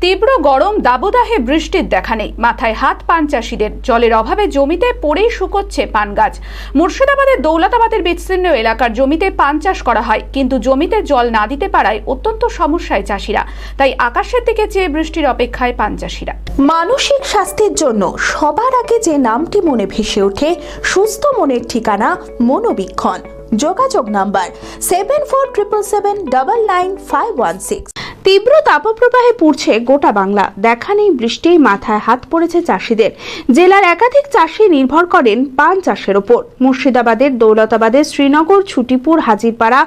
তীব্র গরম দাবদাহে বৃষ্টির দেখা নেই। মাথায় হাত পান চাষিদের। জলের অভাবে জমিতে পড়েই শুকোচ্ছে পান গাছ। মুর্শিদাবাদের, দৌলতাবাদের বিস্তীর্ণ এলাকার জমিতে পান চাষ করা হয়। কিন্তু জমিতে জল না দিতে পারায় অত্যন্ত সমস্যায় চাষিরা। তাই আকাশের দিকে চেয়ে বৃষ্টির অপেক্ষায় পান চাষিরা। মানসিক স্বাস্থ্যের জন্য সবার আগে যে নামটি মনে ভেসে ওঠে, সুস্থ মনের ঠিকানা মনোবীক্ষণ। যোগাযোগ number seven four triple seven double nine five one six. তীব্র তাপপ্রবাহে পুড়ছে গোটা বাংলা। দেখা নেই বৃষ্টি, মাথায় হাত পড়েছে চাষিদের। জেলার একাধিক চাষি নির্ভর করেন পান চাষের ওপর। মুর্শিদাবাদের, দৌলতাবাদের, শ্রীনগর, ছুটিপুর, হাজিরপাড়া,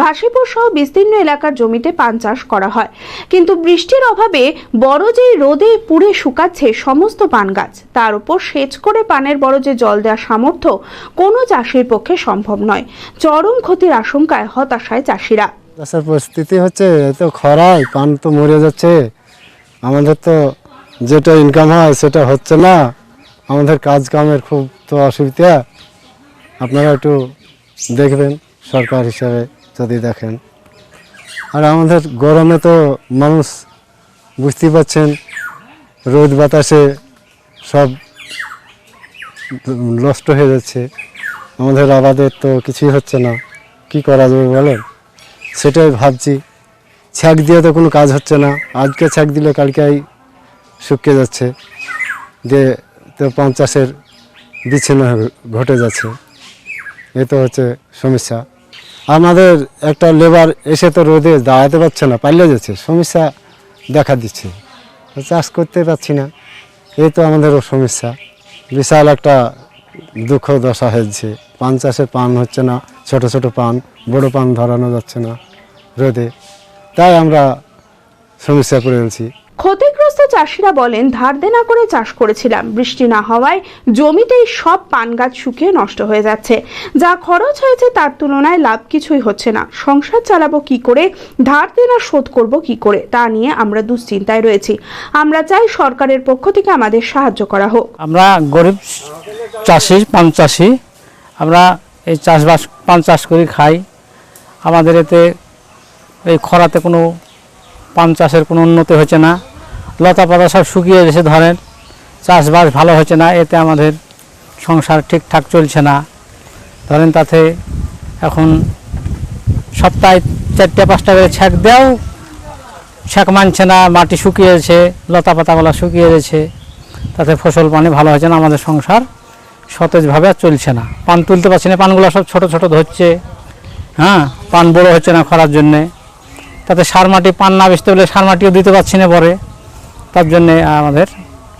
ঘাসিপুর সহ বিস্তীর্ণ এলাকার জমিতে পান চাষ করা হয়। কিন্তু বৃষ্টির অভাবে বড় যে রোদে পুড়ে শুকাচ্ছে সমস্ত পান গাছ, তার উপর সেচ করে পানের বড় যে জল দেওয়ার সামর্থ্য কোনো চাষির পক্ষে সম্ভব নয়। চরম ক্ষতির আশঙ্কায় হতাশায় চাষিরা। চাষের পরিস্থিতি হচ্ছে এত খরায়, পান তো মরে যাচ্ছে। আমাদের তো যেটা ইনকাম হয়, সেটা হচ্ছে না। আমাদের কাজ কামের খুব তো অসুবিধা। আপনারা একটু দেখবেন, সরকার হিসাবে যদি দেখেন। আর আমাদের গরমে তো মানুষ বুঝতেই পাচ্ছেন রোদ বাতাসে সব নষ্ট হয়ে যাচ্ছে। আমাদের আবাদের তো কিছুই হচ্ছে না। কি করা যাবে বলেন? সেটাই ভাবছি। ছ্যাক দিয়ে তো কোনো কাজ হচ্ছে না। আজকে ছ্যাক দিলে কালকেই শুকিয়ে যাচ্ছে। যে তো পঞ্চাশের বিচ্ছিন্ন হয়ে ঘটে যাচ্ছে। এ তো হচ্ছে সমস্যা। আমাদের একটা লেবার এসে তো রোদে দাঁড়াতে পারছে না পাল্লে যাচ্ছে। সমস্যা দেখা দিচ্ছে। চাষ করতে পারছি না। এই তো আমাদেরও সমস্যা। বিশাল একটা দুঃখ দশা হয়েছে। পান চাষে পান হচ্ছে না, ছোট ছোট পান, বড় পান ধরানো যাচ্ছে না। রোদে। তাই আমরা সমস্যা পড়ে গেছি ক্ষতিগ্রস্ত চাষিরা বলেন ধার দেনা করে চাষ করেছিলাম। বৃষ্টি না হওয়ায় জমিতেই সব পান গাছ শুকিয়ে নষ্ট হয়ে যাচ্ছে। যা খরচ হয়েছে তার তুলনায় লাভ কিছুই হচ্ছে না। সংসার চালাবো কি করে? ধার দেনা শোধ করব কি করে? তা নিয়ে আমরা দুশ্চিন্তায় রয়েছি। আমরা চাই সরকারের পক্ষ থেকে আমাদের সাহায্য করা হোক। আমরা গরিব চাষি পান চাষি আমরা এই চাষবাস পান চাষ করে খাই। আমাদের এতে এই খরাতে কোনো পান চাষের কোনো উন্নতি হচ্ছে না। লতা পাতা সব শুকিয়ে গেছে ধরেন। চাষবাস ভালো হচ্ছে না, এতে আমাদের সংসার ঠিকঠাক চলছে না। ধরেন তাতে এখন সপ্তাহে চারটে, পাঁচটা করে ছ্যাক দেও ছ্যাক মানছে না, মাটি শুকিয়ে গেছে, লতা পাতাগুলো শুকিয়ে গেছে। তাতে ফসল পানি ভালো হচ্ছে না, আমাদের সংসার সতেজভাবে আর চলছে না। পান তুলতে পারছি না, পানগুলো সব ছোট ছোট ধরছে। হ্যাঁ পান বড় হচ্ছে না খরার জন্যে। তাতে সার মাটি পান না বেচতে হলে সার মাটিও দিতে পারছি না পরে। তার জন্যে আমাদের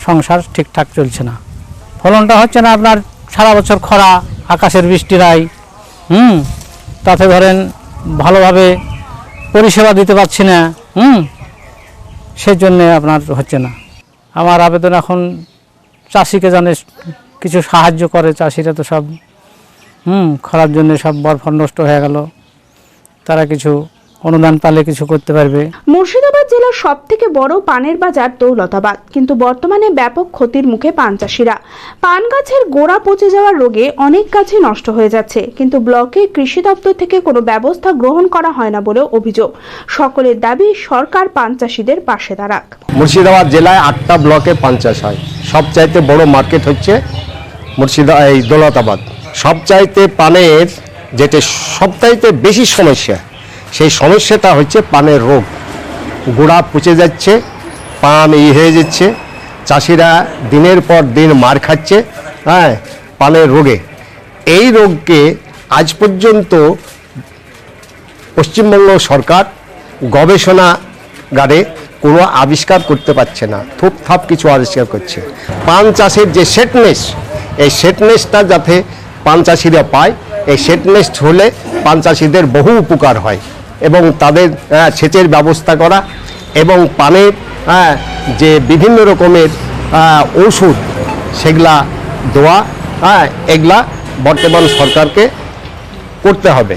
সংসার ঠিকঠাক চলছে না। ফলনটা হচ্ছে না আপনার সারা বছর খরা, আকাশের বৃষ্টিরাই হুম? তাতে ধরেন ভালোভাবে পরিষেবা দিতে পারছি না, হুম? সেই জন্যে আপনার হচ্ছে না। আমার আবেদন এখন চাষিকে জানে কিছু সাহায্য করে, চাষিরা তো সব, হুম? খরার জন্য সব বরফল নষ্ট হয়ে গেল। তারা কিছু অনুদান পালে কিছু করতে পারবে। মুর্শিদাবাদ জেলার সব থেকে বড় পানের বাজার দৌলতাবাদ। কিন্তু বর্তমানে ব্যাপক ক্ষতির মুখে পান চাষিরা। পান গাছের গোড়া পচে যাওয়ার রোগে অনেক গাছই নষ্ট হয়ে যাচ্ছে। কিন্তু ব্লকে কৃষি দপ্তর থেকে কোনো ব্যবস্থা গ্রহণ করা হয় না বলেও অভিযোগ। সকলের দাবি সরকার পান চাষিদের পাশে দাঁড়াক। মুর্শিদাবাদ জেলায় আটটা ব্লকে পান চাষ হয়। সবচাইতে বড় মার্কেট হচ্ছে মুর্শিদা এই দৌলতাবাদ। সবচাইতে পানের যেটা সবচাইতে বেশি সমস্যা সেই সমস্যাটা হচ্ছে পানের রোগ। গোড়া পচে যাচ্ছে পান ই হয়ে যাচ্ছে। চাষিরা দিনের পর দিন মার খাচ্ছে হ্যাঁ পানের রোগে। এই রোগকে আজ পর্যন্ত পশ্চিমবঙ্গ সরকার গবেষণাগারে কোনো আবিষ্কার করতে পারছে না, থুপ কিছু আবিষ্কার করছে। পান চাষের যে সেটনেস এই সেটনেসটা যাতে পান চাষিরা পায়, এই সেটনেস হলে পান চাষিদের বহু উপকার হয়। এবং তাদের সেচের ব্যবস্থা করা এবং পানের আহ, যে বিভিন্ন রকমের ওষুধ সেগুলা দেওয়া হ্যাঁ এগুলা বর্তমান সরকারকে করতে হবে।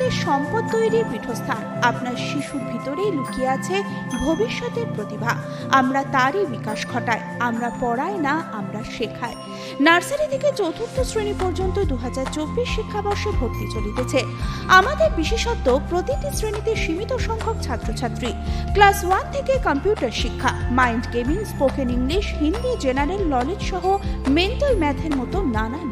ভবিষ্যতের সম্পদ তৈরির পীঠস্থান। আপনার শিশুর ভিতরেই লুকিয়ে আছে ভবিষ্যতের প্রতিভা। আমরা তারই বিকাশ ঘটাই। আমরা পড়াই না, আমরা শেখাই। নার্সারি থেকে চতুর্থ শ্রেণি পর্যন্ত দু শিক্ষাবর্ষে ভর্তি চলিতেছে। আমাদের বিশেষত্ব, প্রতিটি শ্রেণীতে সীমিত সংখ্যক ছাত্রছাত্রী। ক্লাস ওয়ান থেকে কম্পিউটার শিক্ষা, mind gaming, spoken English, Hindi, general knowledge সহ মেন্টাল ম্যাথের মতো নানান